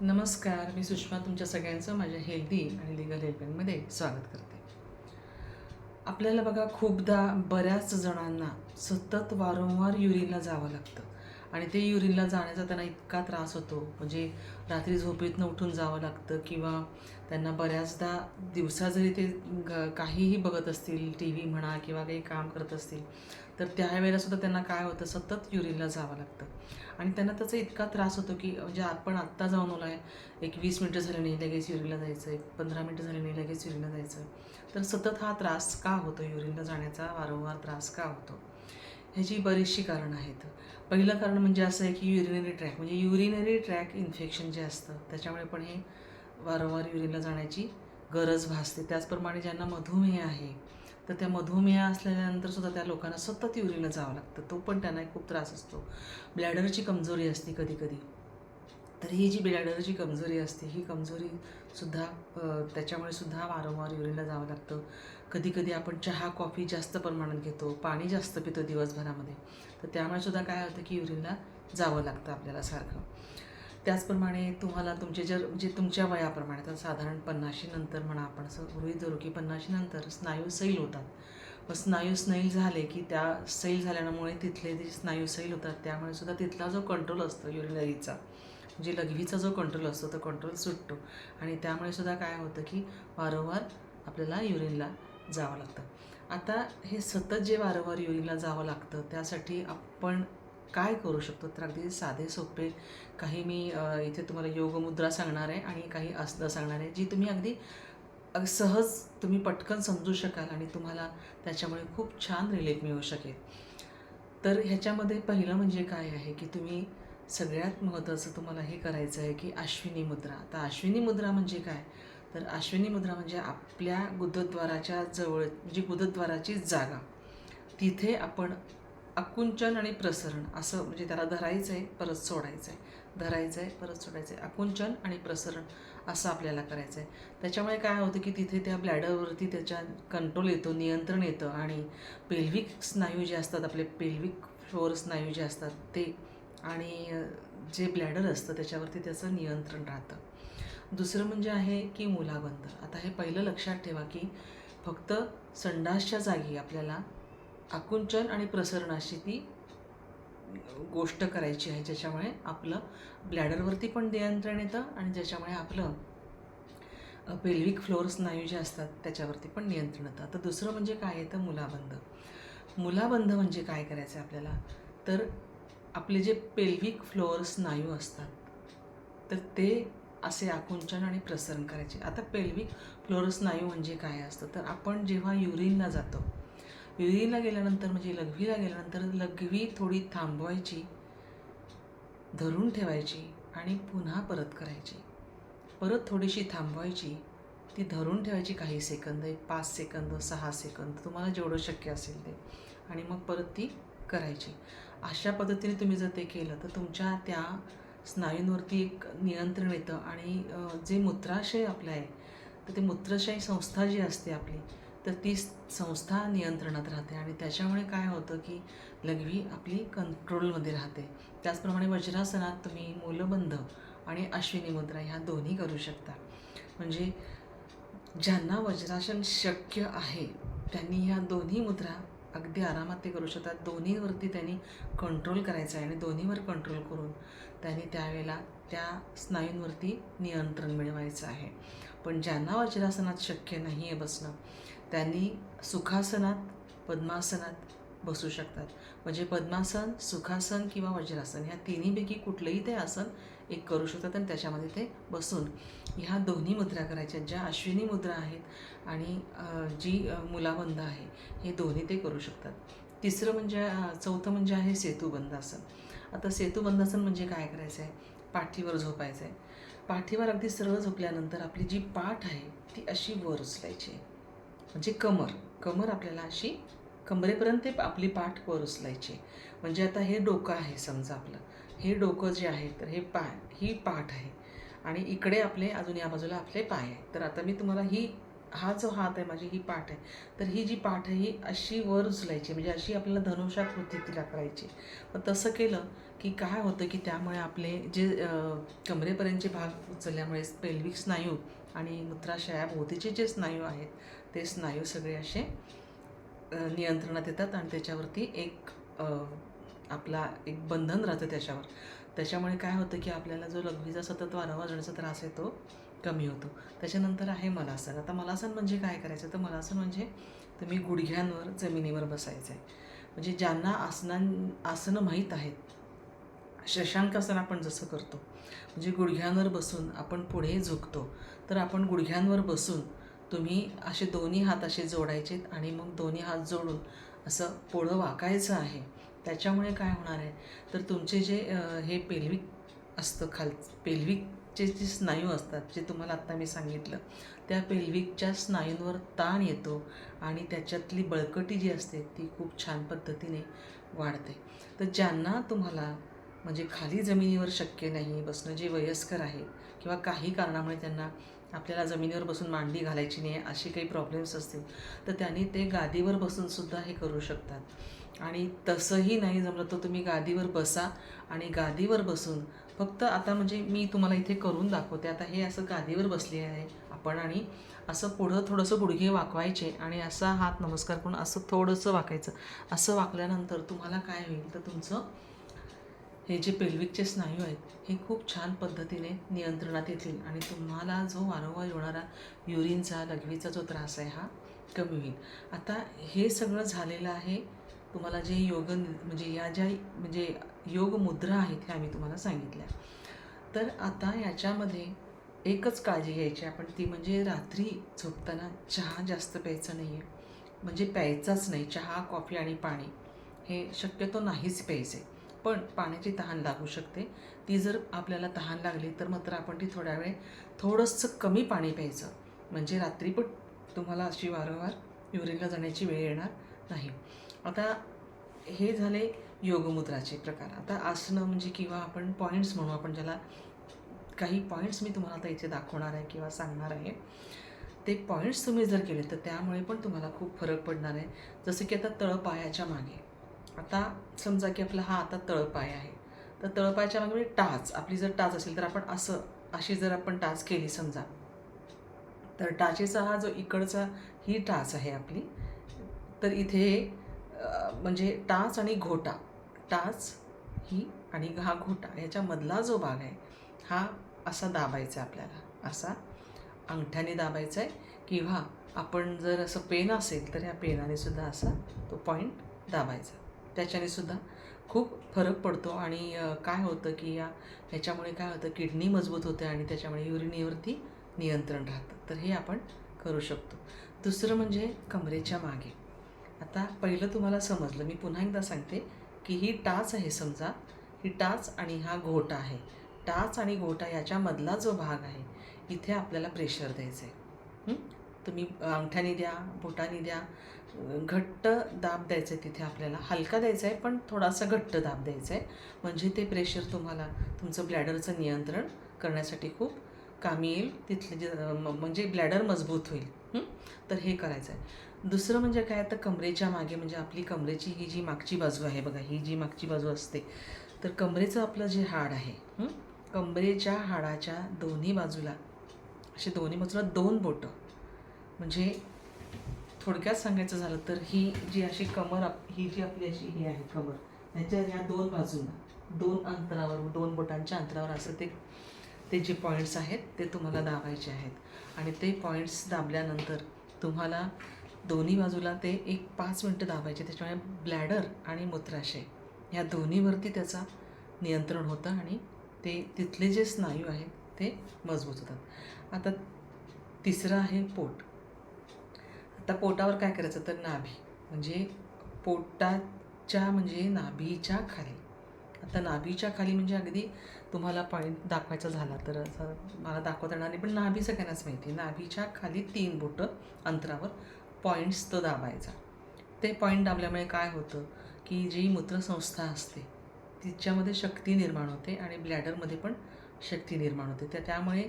नमस्कार मी सुषमा तुमच्या सगळ्यांचं माझ्या हेल्दी आणि लिगल हेल्पिंगमध्ये स्वागत करते. आपल्याला बघा खूपदा बऱ्याच जणांना सतत वारंवार युरिनला जावं लागतं. आणि ते युरिनला जाण्याचा त्यांना इतका त्रास होतो. म्हणजे रात्री झोपेतनं उठून जावं लागतं किंवा त्यांना बऱ्याचदा दिवसा जरी ते ग- काहीही बघत असतील टी व्ही म्हणा किंवा काही काम करत असतील तर त्यावेळेला सुद्धा त्यांना काय होतं? सतत युरिनला जावं लागतं. आणि त्यांना त्याचा इतका त्रास होतो की म्हणजे आपण आत्ता जाऊन ओला आहे. एक वीस मिनटं झाली नाही लगेच युरिनला जायचं. एक पंधरा मिनटं झाली नाही लगेच युरिनला जायचं. तर सतत हा त्रास का होतो? युरिनला जाण्याचा वारंवार त्रास का होतो? ह्याची बरीचशी कारणं आहेत. पहिलं कारण म्हणजे असं आहे की युरिनरी ट्रॅक म्हणजे युरिनरी ट्रॅक इन्फेक्शन जे असतं त्याच्यामुळे पण हे वारंवार युरिनला जाण्याची गरज भासते. त्याचप्रमाणे ज्यांना मधुमेह आहे तर त्या मधुमेह असल्यानंतर सुद्धा त्या लोकांना सतत युरिनला जावं लागतं. तो पण त्यांना एक खूप त्रास असतो. ब्लॅडरची कमजोरी असते कधी कधी तर ही जी ब्लॅडरची कमजोरी असते ही कमजोरीसुद्धा त्याच्यामुळे सुद्धा वारंवार युरिनला जावं लागतं. कधी कधी आपण चहा कॉफी जास्त प्रमाणात घेतो पाणी जास्त पितो दिवसभरामध्ये. तर त्यामुळे सुद्धा काय होतं की युरिनला जावं लागतं आपल्याला सारखं. त्याचप्रमाणे तुम्हाला तुमचे जर म्हणजे तुमच्या वयाप्रमाणे तर साधारण पन्नाशी नंतर म्हणा आपण असं गृहीत धरू की पन्नाशी नंतर स्नायू सैल होतात. मग स्नायू स्नैल झाले की त्या सैल झाल्यामुळे तिथले जे स्नायू सैल होतात त्यामुळे सुद्धा तिथला जो कंट्रोल असतो युरिनरीचा म्हणजे लघवीचा जो कंट्रोल असतो तो कंट्रोल सुटतो. आणि त्यामुळे सुद्धा काय होतं की वारंवार आपल्याला युरिनला जावं लागतं. आता हे सतत जे वारंवार युरिनला जावं लागतं त्यासाठी आपण काय करू शकतो? तर अगदी साधे सोपे काही मी इथे तुम्हाला योगमुद्रा सांगणार आहे आणि काही आसनं सांगणार आहे जी तुम्ही अगदी सहज तुम्ही पटकन समजू शकाल आणि तुम्हाला त्याच्यामुळे खूप छान रिलीफ मिळू शकेल. तर ह्याच्यामध्ये पहिलं म्हणजे काय आहे की तुम्ही सगळ्यात महत्त्वाचं तुम्हाला हे करायचं आहे की अश्विनी मुद्रा. आता अश्विनी मुद्रा म्हणजे काय? तर अश्विनी मुद्रा म्हणजे आपल्या गुदद्वाराच्या जवळ म्हणजे गुदद्वाराची जागा. तिथे आपण आकुंचन आणि प्रसरण असं म्हणजे त्याला धरायचं आहे परत सोडायचं आहे धरायचं आहे परत सोडायचं आहे आकुंचन आणि प्रसरण असं आपल्याला करायचं आहे त्याच्यामुळे काय होतं की तिथे त्या ब्लॅडरवरती त्याच्या कंट्रोल येतो नियंत्रण येतं आणि पेल्विक स्नायू जे असतात आपले पेल्विक फ्लोअर स्नायू जे असतात ते आणि जे ब्लॅडर असतं त्याच्यावरती त्याचं नियंत्रण राहतं. दुसरं म्हणजे आहे की मुलाबंद आता हे पहिलं लक्षात ठेवा की फक्त संडासच्या जागी आपल्याला आकुंचन आणि प्रसरण अशी ती गोष्ट करायची आहे ज्याच्यामुळे आपलं ब्लॅडरवरती पण नियंत्रण येतं आणि ज्याच्यामुळे आपलं पेल्विक फ्लोअर स्नायू जे असतात त्याच्यावरती पण नियंत्रण येतं. आता दुसरं म्हणजे काय येतं मुलाबंध. मुलाबंध म्हणजे काय करायचं आहे आपल्याला? तर आपले जे पेल्विक फ्लोअर स्नायू असतात तर ते असे आकुंचन आणि प्रसरण करायचे. आता पेल्विक फ्लोअर स्नायू म्हणजे काय असतं? तर आपण जेव्हा युरिनला जातो युरिनला गेल्यानंतर म्हणजे लघवीला गेल्यानंतर लघवी थोडी थांबवायची धरून ठेवायची आणि पुन्हा परत करायची. परत थोडीशी थांबवायची ती धरून ठेवायची काही सेकंद एक पाच सेकंद सहा सेकंद तुम्हाला जेवढं शक्य असेल ते. आणि मग परत ती करायची. अशा पद्धतीने तुम्ही जर ते केलं तर तुमच्या त्या स्नायूंवरती एक नियंत्रण येतं आणि जे मूत्राशय आपलं आहे तर ते मूत्राशय संस्था जी असते आपली तर ती संस्था नियंत्रणात राहते आणि त्याच्यामुळे काय होतं की लघवी आपली कंट्रोलमध्ये राहते. त्याचप्रमाणे वज्रासनात तुम्ही मूलबंध आणि अश्विनी मुद्रा ह्या दोन्ही करू शकता. म्हणजे ज्यांना वज्रासन शक्य आहे त्यांनी ह्या दोन्ही मुद्रा अगदी आरामात ते करू शकतात. दोन्हीवरती त्यांनी कंट्रोल करायचं आहे आणि दोन्हीवर कंट्रोल करून त्यांनी त्यावेळेला त्या स्नायूंवरती नियंत्रण मिळवायचं आहे. पण ज्यांना वज्रासनात शक्य नाही आहे बसणं त्यांनी सुखासनात पद्मासनात बसू शकतात. म्हणजे पद्मासन सुखासन किंवा वज्रासन ह्या तिन्हीपैकी कुठलंही ते आसन एक करू शकतात आणि त्याच्यामध्ये ते बसून. ह्या दोन्ही मुद्रा करायच्या ज्या अश्विनी मुद्रा आहेत आणि जी मुलाबंध आहे हे दोन्ही ते करू शकतात. तिसरं म्हणजे चौथं म्हणजे आहे सेतुबंधासन. आता सेतुबंधासन म्हणजे काय करायचं आहे पाठीवर झोपायचं आहे पाठीवर अगदी सरळ झोपल्यानंतर आपली जी पाठ आहे ती अशी वर उचलायची आहे. म्हणजे कमर. कमर आपल्याला अशी कमरेपर्यंत ते आपली पाठ वर उचलायची. म्हणजे आता हे डोकं आहे समजा आपलं. हे डोकं जे आहे तर हे पाय ही पाठ आहे. आणि इकडे आपले अजून या बाजूला आपले पाय आहे. तर आता मी तुम्हाला ही हा जो हात आहे माझी ही पाठ आहे. तर ही जी पाठ आहे ही अशी वर उचलायची. म्हणजे अशी आपल्याला धनुषाकृती तिला करायची. पण तसं केलं की काय होतं की त्यामुळे आपले जे कमरेपर्यंतचे भाग उचलल्यामुळे पेल्विक स्नायू आणि मूत्राशयाभोवतीचे जे स्नायू आहेत ते स्नायू सगळे असे नियंत्रणात येतात आणि त्याच्यावरती एक आपला एक बंधन राहतं त्याच्यावर. त्याच्यामुळे काय होतं की आपल्याला जो लघवीचा सतत वारंवार जाण्याचा त्रास आहे तो कमी होतो. त्याच्यानंतर आहे मलासन. आता मलासन म्हणजे काय करायचं? तर मलासन म्हणजे तुम्ही गुडघ्यांवर जमिनीवर बसायचं आहे म्हणजे ज्यांना आसनां आसनं माहीत आहेत शशांकासन आपण जसं करतो. म्हणजे गुडघ्यांवर बसून आपण पुढे झुकतो. तर आपण गुडघ्यांवर बसून तुम्ही असे दोन्ही हात असे जोडायचे आणि मग दोन्ही हात जोडून असं पुढं वाकायचं आहे. त्याच्यामुळे काय होणार आहे? तर तुमचे जे हे पेल्विक असतं खाल पेल्विकचे जे स्नायू असतात जे तुम्हाला आत्ता मी सांगितलं त्या पेल्विकच्या स्नायूंवर ताण येतो आणि त्याच्यातली बळकटी जी असते ती खूप छान पद्धतीने वाढते. तर ज्यांना तुम्हाला म्हणजे खाली जमिनीवर शक्य नाही बसणं जे वयस्कर आहे किंवा काही कारणामुळे त्यांना आपल्याला जमिनीवर बसून मांडी घालायची नाही असे काही प्रॉब्लेम्स असतील तर त्यांनी ते गादीवर बसून सुद्धा हे करू शकतात. आणि तसंही नाही जमलं तर तुम्ही गादीवर बसा आणि गादीवर बसून फक्त आता म्हणजे मी तुम्हाला इथे करून दाखवते. आता हे असं गादीवर बसले आहे आपण आणि असं पुढं थोडंसं गुडघे वाकवायचे आणि असा हात नमस्कार करून असं थोडंसं वाकायचं. असं वाकल्यानंतर तुम्हाला काय होईल? तर तुमचं हे जे पेल्विकचे स्नायू आहेत हे खूप छान पद्धतीने नियंत्रणात येतील आणि तुम्हाला जो वारंवार होणारा युरिनचा लघवीचा जो त्रास आहे हा कमी होईल. आता हे सगळं झालेलं आहे तुम्हाला जे योग म्हणजे या ज्या म्हणजे योग मुद्रा आहेत ह्या आम्ही तुम्हाला सांगितल्या. तर आता याच्यामध्ये एकच काळजी घ्यायची आपण ती म्हणजे रात्री झोपताना चहा जास्त प्यायचा नाही आहे म्हणजे प्यायचाच नाही चहा कॉफी आणि पाणी. हे शक्यतो नाहीच प्यायचे. पण पाण्याची तहान लागू शकते. ती जर आपल्याला तहान लागली तर मात्र आपण ती थोड्या वेळ थोडंसं कमी पाणी प्यायचं. म्हणजे रात्री पण तुम्हाला अशी वारंवार युरिनला जाण्याची वेळ येणार नाही. आता हे झाले योगमुद्राचे प्रकार. आता आसनं म्हणजे किंवा आपण पॉईंट्स म्हणू आपण ज्याला काही पॉईंट्स मी तुम्हाला आता इथे दाखवणार आहे किंवा सांगणार आहे. ते पॉईंट्स तुम्ही जर केले तर त्यामुळे पण तुम्हाला खूप फरक पडणार आहे. जसं की आता तळपायाच्या मागे. आता समजा की आपला हा आता तळपाय आहे. तर तळपायच्या मागे म्हणजे टाच आपली जर टाच असेल तर आपण असं अशी जर आपण टाच केली समजा तर टाचेचा हा जो इकडचा ही टाच आहे आपली तर इथे म्हणजे टाच आणि घोटा टाच ही आणि हा घोटा ह्याच्यामधला जो भाग आहे हा असा दाबायचा आहे आपल्याला असा अंगठ्याने दाबायचा आहे किंवा आपण जर असं पेन असेल तर ह्या पेनाने सुद्धा असा तो पॉईंट दाबायचा. त्याच्याने सुद्धा खूप फरक पडतो आणि काय होतं की या ह्याच्यामुळे काय होतं किडनी मजबूत होते आणि त्याच्यामुळे युरिनीवरती नियंत्रण राहतं. तर हे आपण करू शकतो. दुसरं म्हणजे कमरेच्या मागे. आता पहिलं तुम्हाला समजलं मी पुन्हा एकदा सांगते की ही टाच आहे समजा ही टाच आणि हा घोटा आहे. टाच आणि घोटा याच्यामधला जो भाग आहे इथे आपल्याला प्रेशर द्यायचं आहे तुम्ही अंगठ्याने द्या बोटाने द्या घट्ट दाब द्यायचं आहे तिथे आपल्याला. हलका द्यायचा आहे पण थोडासा घट्ट दाब द्यायचा आहे. म्हणजे ते प्रेशर तुम्हाला तुमचं ब्लॅडरचं नियंत्रण करण्यासाठी खूप कामी येईल. तिथले जे म- म्हणजे ब्लॅडर मजबूत होईल. तर हे करायचं आहे. दुसरं म्हणजे काय तर कमरेच्या मागे म्हणजे आपली कमरेची ही जी मागची बाजू आहे बघा ही जी मागची बाजू असते तर कमरेचं आपलं जे हाड आहे कमरेच्या हाडाच्या दोन्ही बाजूला असे दोन्ही बाजूला दोन बोटं म्हणजे थोडक्यात सांगायचं झालं तर ही जी अशी कमर आप ही जी आपली अशी ही आहे कमर ह्याच्या या दोन बाजूंना दोन अंतरावर दोन बोटांच्या अंतरावर असं ते ते जे पॉईंट्स आहेत ते तुम्हाला दाबायचे आहेत. आणि ते पॉईंट्स दाबल्यानंतर तुम्हाला दोन्ही बाजूला ते एक पाच मिनटं दाबायचे त्याच्यामुळे ब्लॅडर आणि मूत्राशय ह्या दोन्हीवरती त्याचा नियंत्रण होतं आणि ते तिथले जे स्नायू आहेत ते मजबूत होतात. आता तिसरं आहे पोट. आता पोटावर काय करायचं तर नाभी. म्हणजे पोटाच्या म्हणजे नाभीच्या खाली. आता नाभीच्या खाली म्हणजे अगदी तुम्हाला पॉईंट दाखवायचा झाला तर असं मला दाखवता येणार नाही. पण नाभी सगळ्यांनाच माहिती आहे. नाभीच्या खाली तीन बोटं अंतरावर पॉईंट्स तो दाबायचा. ते पॉईंट दाबल्यामुळे काय होतं की जी मूत्रसंस्था असते तिच्यामध्ये शक्ती निर्माण होते आणि ब्लॅडरमध्ये पण शक्ती निर्माण होते. तर त्यामुळे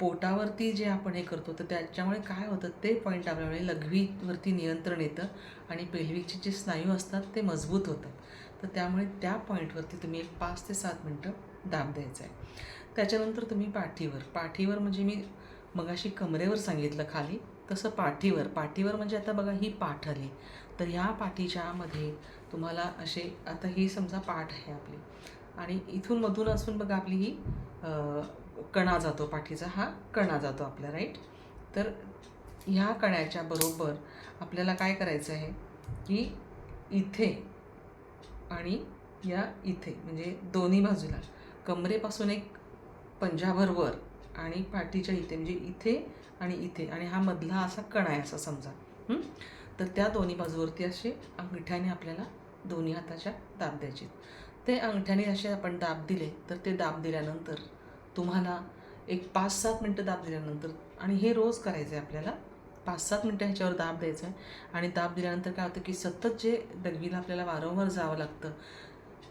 पोटावरती जे आपण हे करतो तर त्याच्यामुळे काय होतं ते पॉईंट आपल्यामुळे लघवीवरती नियंत्रण येतं आणि पेल्विकचे जे स्नायू असतात ते मजबूत होतात. तर त्यामुळे त्या पॉईंटवरती तुम्ही एक पाच ते सात मिनटं दाब द्यायचा आहे. त्याच्यानंतर तुम्ही पाठीवर पाठीवर म्हणजे मी मगाशी कमरेवर सांगितलं खाली तसं पाठीवर पाठीवर म्हणजे आता बघा ही पाठ आली. तर ह्या पाठीच्यामध्ये तुम्हाला असे आता ही समजा पाठ आहे आपली. आणि इथून मधून असून बघा आपली ही कणा जातो पाठीचा हा कणा जातो आपला राईट तर ह्या कण्याच्या बरोबर आपल्याला काय करायचं आहे की इथे आणि या इथे म्हणजे दोन्ही बाजूला कमरेपासून एक पंजाभर वर आणि पाठीच्या इथे म्हणजे इथे आणि इथे आणि हा मधला असा कणा आहे असा समजा तर त्या दोन्ही बाजूवरती असे अंगठ्याने आपल्याला दोन्ही हाताच्या दाब द्यायचे ते अंगठ्याने असे आपण दाब दिले तर ते दाब दिल्यानंतर तुम्हाला एक पाच सात मिनटं दाब दिल्यानंतर आणि हे रोज करायचं आहे आपल्याला. पाच सात मिनटं ह्याच्यावर दाब द्यायचा आहे आणि दाब दिल्यानंतर काय होतं की सतत जे लघवीला आपल्याला वारंवार जावं लागतं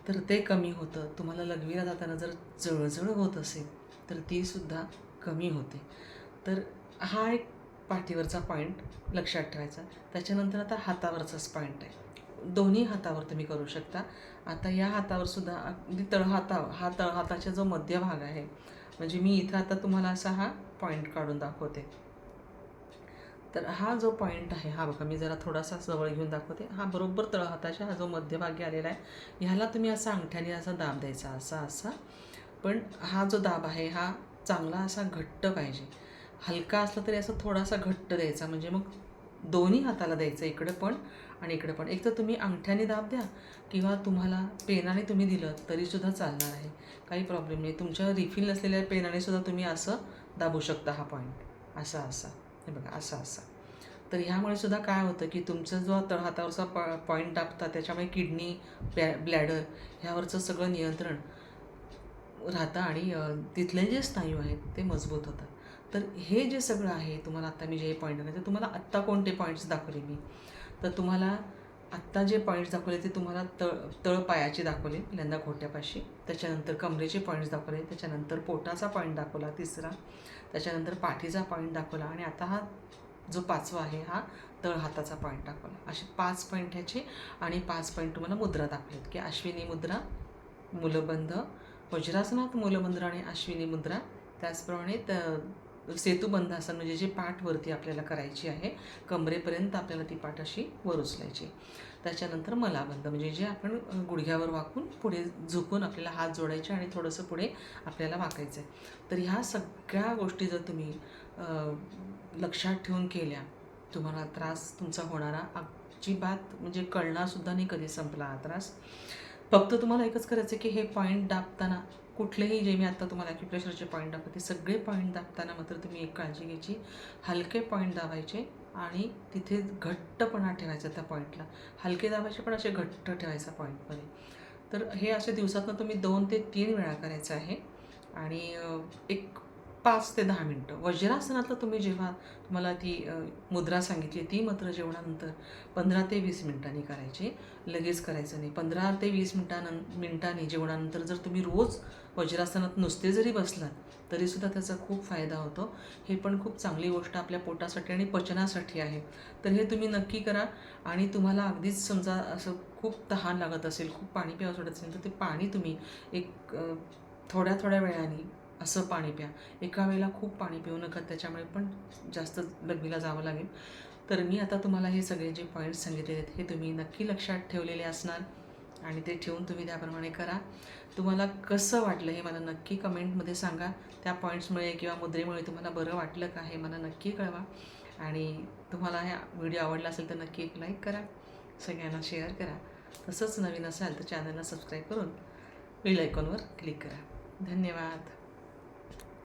तर ते कमी होतं. तुम्हाला लघवीला जाताना जर जळजळ होत असेल तर तीसुद्धा कमी होते. तर हा एक पाठीवरचा पॉईंट लक्षात ठेवायचा. त्याच्यानंतर आता हातावरचाच पॉईंट आहे. दोन्ही हातावर तुम्ही करू शकता. आता या हातावर सुद्धा अगदी तळहाता हा तळहाताचा जो मध्यभाग आहे म्हणजे मी इथं आता तुम्हाला असा हा पॉईंट काढून दाखवते. तर हा जो पॉईंट आहे हा बघा मी जरा थोडासा जवळ घेऊन दाखवते. हा बरोबर तळहाताच्या हा जो मध्यभागी आलेला आहे ह्याला तुम्ही असा अंगठ्याने असा दाब द्यायचा असा असा. पण हा जो दाब आहे हा चांगला असा घट्ट पाहिजे. हलका असला तरी असं थोडासा घट्ट द्यायचा म्हणजे मग दोन्ही हाताला द्यायचं इकडे पण आणि इकडे पण. एक तर तुम्ही अंगठ्याने दाब द्या किंवा तुम्हाला पेनाने तुम्ही दिलं तरीसुद्धा चालणार आहे. काही प्रॉब्लेम नाही. तुमच्या रिफिल नसलेल्या पेनाने सुद्धा तुम्ही असं दाबू शकता हा पॉईंट असा असा. हे बघा असा असा. तर ह्यामुळे सुद्धा काय होतं की तुमचं जो तळहातावरचा पॉ पॉईंट दाबता त्याच्यामुळे किडनी ब्लॅ ब्लॅडर ह्यावरचं सगळं नियंत्रण राहतं आणि तिथले जे स्नायू आहेत ते मजबूत होतात. तर हे जे सगळं आहे तुम्हाला आत्ता मी जे पॉईंट दाखवले तुम्हाला आत्ता कोणते पॉईंट्स दाखवले मी? तर तुम्हाला आत्ता जे पॉईंट्स दाखवले ते तुम्हाला तळ तळपायाचे दाखवले पहिल्यांदा घोट्यापाशी त्याच्यानंतर कमरेचे पॉईंट्स दाखवले त्याच्यानंतर पोटाचा पॉईंट दाखवला तिसरा. त्याच्यानंतर पाठीचा पॉईंट दाखवला आणि आता हा जो पाचवा आहे हा तळ हाताचा पॉईंट दाखवला. असे पाच पॉईंट ह्याचे आणि पाच पॉईंट तुम्हाला मुद्रा दाखवलेत की अश्विनी मुद्रा मूलबंध वज्रासनात मूलबंध आणि अश्विनी मुद्रा. त्याचप्रमाणे त सेतुबंधासन म्हणजे जे पाठ वरती आपल्याला करायची आहे कमरेपर्यंत आपल्याला ती पाठ अशी वर उचलायची. त्याच्यानंतर मलाबंध म्हणजे जे आपण गुडघ्यावर वाकून पुढे झुकून आपल्याला हात जोडायचे आणि थोडंसं पुढे आपल्याला वाकायचं आहे तर ह्या सगळ्या गोष्टी जर तुम्ही लक्षात ठेवून केल्या तुम्हाला त्रास तुमचा होणारा अजिबात म्हणजे कळणारसुद्धा नाही कधी संपला हा त्रास. फक्त तुम्हाला एकच करायचं आहे की हे पॉईंट दाबताना कुठलेही जे मी आता तुम्हाला ॲक्युप्रेशरचे पॉईंट दाखवते सगळे पॉईंट दाबताना मात्र तुम्ही एक काळजी घ्यायची. हलके पॉईंट दाबायचे आणि तिथे घट्टपणा ठेवायचा त्या पॉईंटला हलके दाबायचे पण असे घट्ट ठेवायचा पॉईंटमध्ये तर हे असे दिवसातनं तुम्ही दोन ते तीन वेळा करायचं आहे. आणि एक पाच ते दहा मिनटं. वज्रासनातलं तुम्ही जेव्हा तुम्हाला ती मुद्रा सांगितली ती मात्र जेवणानंतर पंधरा ते वीस मिनिटांनी करायची. लगेच करायचं नाही. पंधरा ते वीस मिनटानं मिनिटांनी जेवणानंतर जर तुम्ही रोज वज्रासनात नुसते जरी बसलात तरीसुद्धा त्याचा खूप फायदा होतो. हे पण खूप चांगली गोष्ट आपल्या पोटासाठी आणि पचनासाठी आहे. तर हे तुम्ही नक्की करा. आणि तुम्हाला अगदीच समजा असं खूप तहान लागत असेल खूप पाणी प्यावं वाटत असेल तर ते पाणी तुम्ही एक थोड्या थोड्या वेळाने असं पाणी प्या. एका वेळेला खूप पाणी पिऊ नका त्याच्यामुळे पण जास्त लघवीला जावं लागेल. तर मी आता तुम्हाला हे सगळे जे पॉईंट्स सांगितलेले आहेत हे तुम्ही नक्की लक्षात ठेवलेले असणार आणि ते ठेवून तुम्ही त्याप्रमाणे करा. तुम्हाला कसं वाटलं हे मला नक्की कमेंटमध्ये सांगा. त्या पॉईंट्समुळे किंवा मुद्रेमुळे तुम्हाला बरं वाटलं का हे मला नक्की कळवा. आणि तुम्हाला हा व्हिडिओ आवडला असेल तर नक्की एक लाईक करा. सगळ्यांना शेअर करा. तसंच नवीन असाल तर चॅनलला सबस्क्राईब करून बेल आयकॉनवर क्लिक करा. धन्यवाद.